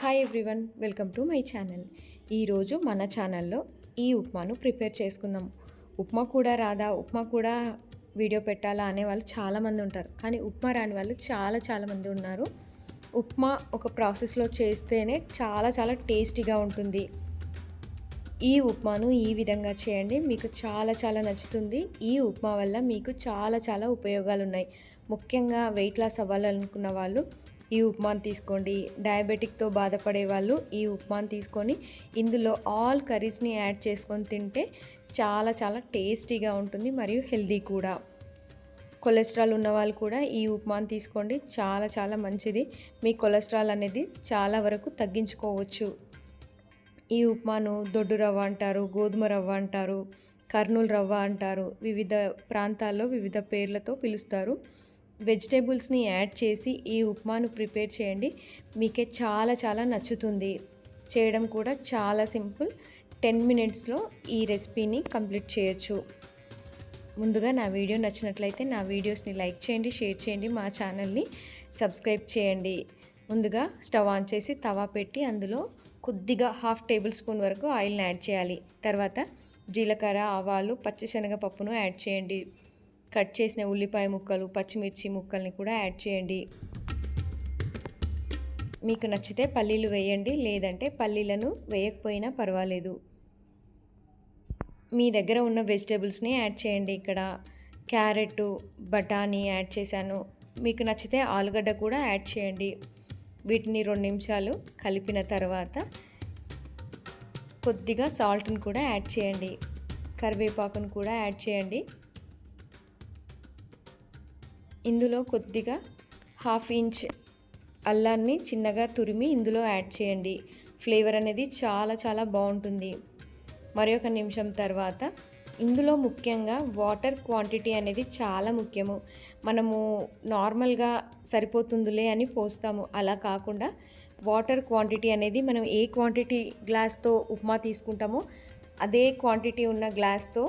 Hi everyone welcome to my channel ఈరోజు మన ఛానల్లో ఈ ఉప్మాను ప్రిపేర్ చేసుకుందాం. ఉప్మా కూడా రాదా ఉప్మా కూడా వీడియో పెట్టాలా అనే వాళ్ళు చాలామంది ఉంటారు. కానీ ఉప్మా రాని వాళ్ళు చాలా చాలామంది ఉన్నారు. ఉప్మా ఒక ప్రాసెస్లో చేస్తేనే చాలా చాలా టేస్టీగా ఉంటుంది. ఈ ఉప్మాను ఈ విధంగా చేయండి. మీకు చాలా చాలా నచ్చుతుంది. ఈ ఉప్మా వల్ల మీకు చాలా చాలా ఉపయోగాలు ఉన్నాయి ముఖ్యంగా వెయిట్ లాస్ అవ్వాలనుకున్న వాళ్ళు ఈ ఉప్మాను తీసుకోండి. డయాబెటిక్తో బాధపడే వాళ్ళు ఈ ఉప్మాను తీసుకొని ఇందులో ఆల్ కర్రీస్ని యాడ్ చేసుకొని తింటే చాలా చాలా టేస్టీగా ఉంటుంది మరియు హెల్దీ కూడా. కొలెస్ట్రాల్ ఉన్న వాళ్ళు కూడా ఈ ఉప్మాను తీసుకోండి. చాలా చాలా మంచిది. మీ కొలెస్ట్రాల్ అనేది చాలా వరకు తగ్గించుకోవచ్చు. ఈ ఉప్మాను దొడ్డు రవ్వ అంటారు గోధుమ రవ్వ అంటారు కర్నూలు రవ్వ అంటారు. వివిధ ప్రాంతాల్లో వివిధ పేర్లతో పిలుస్తారు. వెజిటేబుల్స్ని యాడ్ చేసి ఈ ఉప్మాను ప్రిపేర్ చేయండి. మీకే చాలా చాలా నచ్చుతుంది. చేయడం కూడా చాలా సింపుల్. టెన్ మినిట్స్లో ఈ రెసిపీని కంప్లీట్ చేయొచ్చు. ముందుగా నా వీడియో నచ్చినట్లయితే నా వీడియోస్ని లైక్ చేయండి షేర్ చేయండి మా ఛానల్ని సబ్స్క్రైబ్ చేయండి. ముందుగా స్టవ్ ఆన్ చేసి తవా పెట్టి అందులో కొద్దిగా హాఫ్ టేబుల్ స్పూన్ వరకు ఆయిల్ని యాడ్ చేయాలి. తర్వాత జీలకర్ర ఆవాలు పచ్చిశనగపప్పును యాడ్ చేయండి. కట్ చేసిన ఉల్లిపాయ ముక్కలు పచ్చిమిర్చి ముక్కల్ని కూడా యాడ్ చేయండి. మీకు నచ్చితే పల్లీలు వేయండి లేదంటే పల్లీలను వేయకపోయినా పర్వాలేదు. మీ దగ్గర ఉన్న వెజిటేబుల్స్ని యాడ్ చేయండి ఇక్కడ. క్యారెట్ బఠానీ యాడ్ చేశాను. మీకు నచ్చితే ఆలుగడ్డ కూడా యాడ్ చేయండి. వీటిని రెండు నిమిషాలు కలిపిన తర్వాత కొద్దిగా సాల్ట్ని కూడా యాడ్ చేయండి. కరివేపాకును కూడా యాడ్ చేయండి. ఇందులో కొద్దిగా హాఫ్ ఇంచ్ అల్లాన్ని చిన్నగా తురిమి ఇందులో యాడ్ చేయండి. ఫ్లేవర్ అనేది చాలా చాలా బాగుంటుంది. మరి ఒక నిమిషం తర్వాత ఇందులో ముఖ్యంగా వాటర్ క్వాంటిటీ అనేది చాలా ముఖ్యము. మనము నార్మల్గా సరిపోతుందిలే అని పోస్తాము. అలా కాకుండా వాటర్ క్వాంటిటీ అనేది మనం ఏ క్వాంటిటీ గ్లాస్తో ఉప్మా తీసుకుంటామో అదే క్వాంటిటీ ఉన్న గ్లాస్తో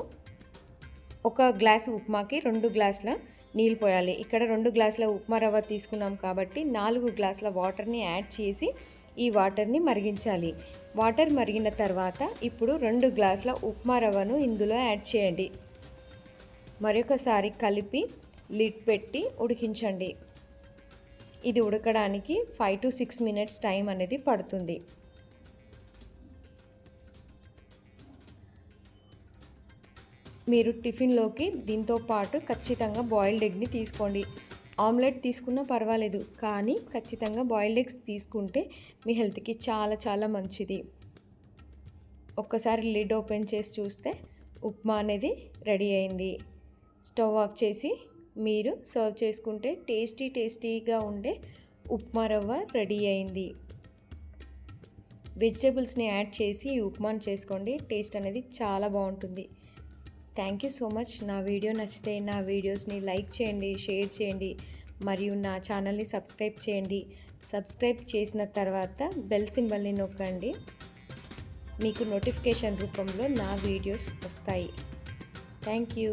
ఒక గ్లాస్ ఉప్మాకి రెండు గ్లాసుల నీళ్ళు పోయాలి. ఇక్కడ రెండు గ్లాసుల ఉప్మా రవ్వ తీసుకున్నాం కాబట్టి నాలుగు గ్లాసుల వాటర్ని యాడ్ చేసి ఈ వాటర్ని మరిగించాలి. వాటర్ మరిగిన తర్వాత ఇప్పుడు రెండు గ్లాసుల ఉప్మా రవ్వను ఇందులో యాడ్ చేయండి. మరొకసారి కలిపి లిడ్ పెట్టి ఉడికించండి. ఇది ఉడకడానికి five to six minutes time అనేది పడుతుంది. మీరు టిఫిన్లోకి దీంతో పాటు ఖచ్చితంగా బాయిల్డ్ ఎగ్ని తీసుకోండి. ఆమ్లెట్ తీసుకున్నా పర్వాలేదు కానీ ఖచ్చితంగా బాయిల్డ్ ఎగ్స్ తీసుకుంటే మీ హెల్త్కి చాలా చాలా మంచిది. ఒక్కసారి లిడ్ ఓపెన్ చేసి చూస్తే ఉప్మా అనేది రెడీ అయింది. స్టవ్ ఆఫ్ చేసి మీరు సర్వ్ చేసుకుంటే టేస్టీ టేస్టీగా ఉండే ఉప్మా రవ్వ రెడీ అయింది. వెజిటేబుల్స్ని యాడ్ చేసి ఈ ఉప్మాను చేసుకోండి టేస్ట్ అనేది చాలా బాగుంటుంది. Thank you so much. నా వీడియో నచ్చితే నా వీడియోస్ని లైక్ చేయండి షేర్ చేయండి మరియు నా ఛానల్ని సబ్స్క్రైబ్ చేయండి. సబ్స్క్రైబ్ చేసిన తర్వాత బెల్ సింబల్ని నొక్కండి. మీకు నోటిఫికేషన్ రూపంలో నా వీడియోస్ వస్తాయి. Thank you.